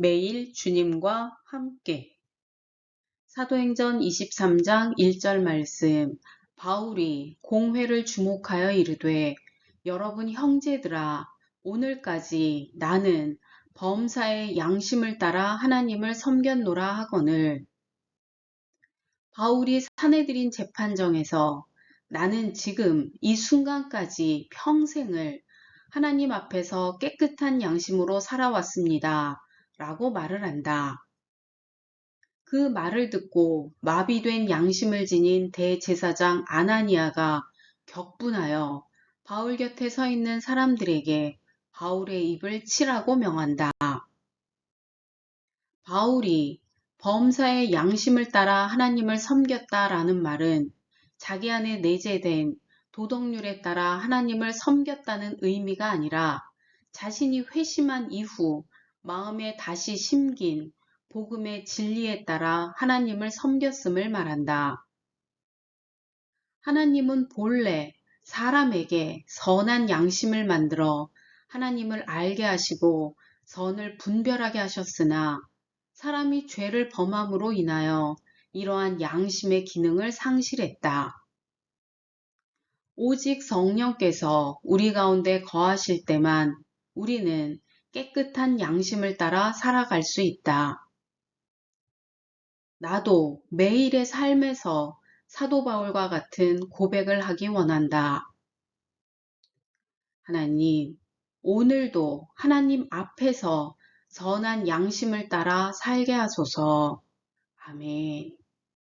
매일 주님과 함께. 사도행전 23장 1절 말씀. 바울이 공회를 주목하여 이르되 여러분 형제들아 오늘까지 나는 범사의 양심을 따라 하나님을 섬겼노라 하거늘. 바울이 사내들인 재판정에서 나는 지금 이 순간까지 평생을 하나님 앞에서 깨끗한 양심으로 살아왔습니다. 라고 말을 한다. 그 말을 듣고 마비된 양심을 지닌 대제사장 아나니아가 격분하여 바울 곁에 서 있는 사람들에게 바울의 입을 치라고 명한다. 바울이 범사의 양심을 따라 하나님을 섬겼다라는 말은 자기 안에 내재된 도덕률에 따라 하나님을 섬겼다는 의미가 아니라 자신이 회심한 이후 마음에 다시 심긴 복음의 진리에 따라 하나님을 섬겼음을 말한다. 하나님은 본래 사람에게 선한 양심을 만들어 하나님을 알게 하시고 선을 분별하게 하셨으나 사람이 죄를 범함으로 인하여 이러한 양심의 기능을 상실했다. 오직 성령께서 우리 가운데 거하실 때만 우리는 깨끗한 양심을 따라 살아갈 수 있다. 나도 매일의 삶에서 사도 바울과 같은 고백을 하기 원한다. 하나님, 오늘도 하나님 앞에서 선한 양심을 따라 살게 하소서. 아멘.